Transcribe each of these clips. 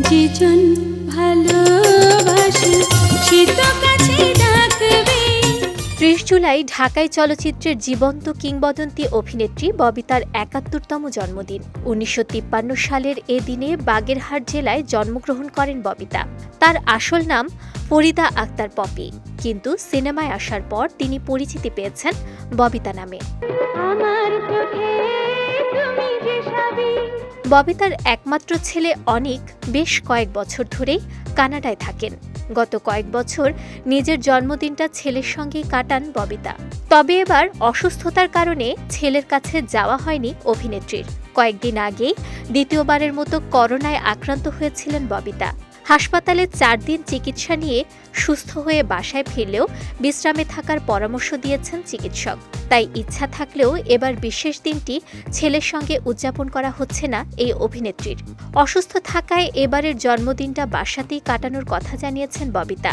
যেজন ভালোবাসে সে তো কাছে ডাকবে। ত্রিশ জুলাই ঢাকায় চলচ্চিত্রের জীবন্ত কিংবদন্তি অভিনেত্রী ববিতার একাত্তরতম জন্মদিন। উনিশশো তিপ্পান্ন সালের এ দিনে বাগেরহাট জেলায় জন্মগ্রহণ করেন ববিতা। তার আসল নাম ফরিদা আক্তার পপি। কিন্তু সিনেমায় আসার পর তিনি পরিচিতি পেয়েছেন ববিতা নামে। আমার সাবিক ববিতার একমাত্র ছেলে অনিক বেশ কয়েক বছর ধরেই কানাডায় থাকেন। গত কয়েক বছর নিজের জন্মদিনটা ছেলের সঙ্গে কাটান ববিতা। তবে এবার অসুস্থতার কারণে ছেলের কাছে যাওয়া হয়নি অভিনেত্রীর। কয়েকদিন আগেই দ্বিতীয়বারের মতো করোনায় আক্রান্ত হয়েছিলেন ববিতা। হাসপাতালে চার দিন চিকিৎসা নিয়ে সুস্থ হয়ে বাসায় ফিরলেও বিশ্রামে থাকার পরামর্শ দিয়েছেন চিকিৎসক। তাই ইচ্ছা থাকলেও এবার বিশেষ দিনটি ছেলের সঙ্গে উদযাপন করা হচ্ছে না এই অভিনেত্রীর। অসুস্থ থাকায় এবারের জন্মদিনটা বাসাতেই কাটানোর কথা জানিয়েছেন ববিতা।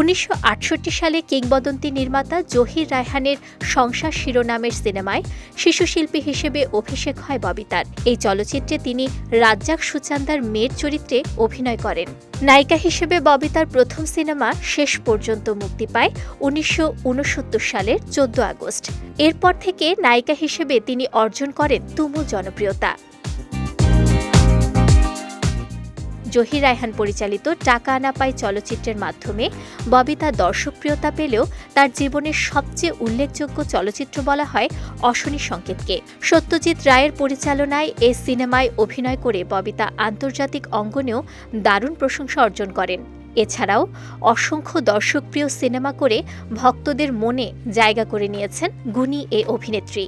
উনিশশো আটষট্টি সালে কিংবদন্তি নির্মাতা জহির রায়হানের সংসার শিরোনামের সিনেমায় শিশুশিল্পী হিসেবে অভিষেক হয় ববিতার। এই চলচ্চিত্রে তিনি রাজ্জাক সুচান্দার মেয়ের চরিত্রে অভিনয় করেন। নায়িকা হিসেবে ববিতার প্রথম সিনেমা শেষ পর্যন্ত মুক্তি পায় উনিশশো উনসত্তর সালের চোদ্দ আগস্ট। এরপর থেকে নায়িকা হিসেবে তিনি অর্জন করেন তুমুল জনপ্রিয়তা। জহির রায়হান পরিচালিত টাকা আনা পাই চলচ্চিত্রের মাধ্যমে ববিতা দর্শকপ্রিয়তা পেলেও তার জীবনের সবচেয়ে উল্লেখযোগ্য চলচ্চিত্র বলা হয় অশনি সংকেতকে। সত্যজিৎ রায়ের পরিচালনায় এ সিনেমায় অভিনয় করে ববিতা আন্তর্জাতিক অঙ্গনেও দারুণ প্রশংসা অর্জন করেন। এছাড়াও অসংখ্য দর্শকপ্রিয় সিনেমা করে ভক্তদের মনে জায়গা করে নিয়েছেন গুণী এ অভিনেত্রী।